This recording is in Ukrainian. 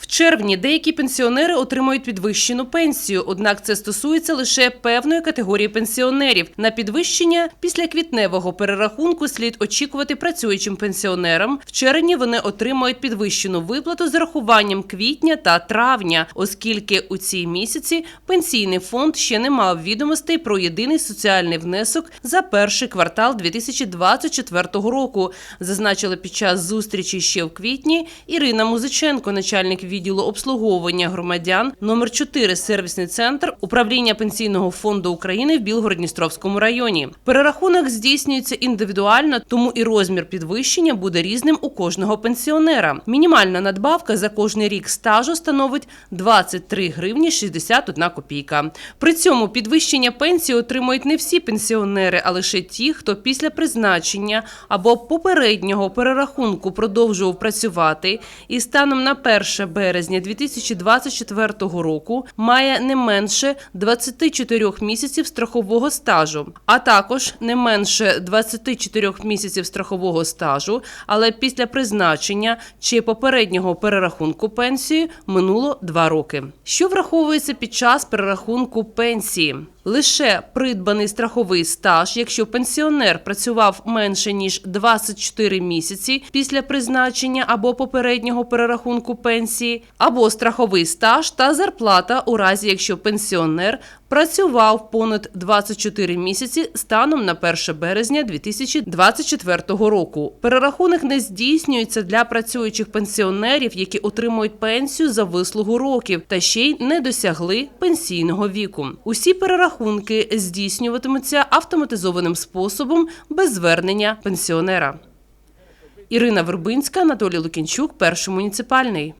В червні деякі пенсіонери отримують підвищену пенсію, однак це стосується лише певної категорії пенсіонерів. На підвищення після квітневого перерахунку слід очікувати працюючим пенсіонерам. В червні вони отримають підвищену виплату з рахуванням квітня та травня, оскільки у цій місяці пенсійний фонд ще не мав відомостей про єдиний соціальний внесок за перший квартал 2024 року. Зазначила під час зустрічі ще в квітні Ірина Музиченко, начальник відділу обслуговування громадян номер 4 сервісний центр управління пенсійного фонду України в Білгород-Дністровському районі. Перерахунок здійснюється індивідуально, тому і розмір підвищення буде різним у кожного пенсіонера. Мінімальна надбавка за кожний рік стажу становить 23 гривні 61 копійка. При цьому підвищення пенсії отримують не всі пенсіонери, а лише ті, хто після призначення або попереднього перерахунку продовжував працювати і станом на 1 березня 2024 року має не менше 24 місяців страхового стажу, а також не менше 24 місяців страхового стажу, але після призначення чи попереднього перерахунку пенсії минуло 2 роки. Що враховується під час перерахунку пенсії? Лише придбаний страховий стаж, якщо пенсіонер працював менше ніж 24 місяці після призначення або попереднього перерахунку пенсії, або страховий стаж та зарплата у разі, якщо пенсіонер працював понад 24 місяці станом на 1 березня 2024 року. Перерахунок не здійснюється для працюючих пенсіонерів, які отримують пенсію за вислугу років та ще й не досягли пенсійного віку. Усі перерахунки здійснюватимуться автоматизованим способом без звернення пенсіонера. Ірина Вербинська, Анатолій Лукінчук, перший муніципальний.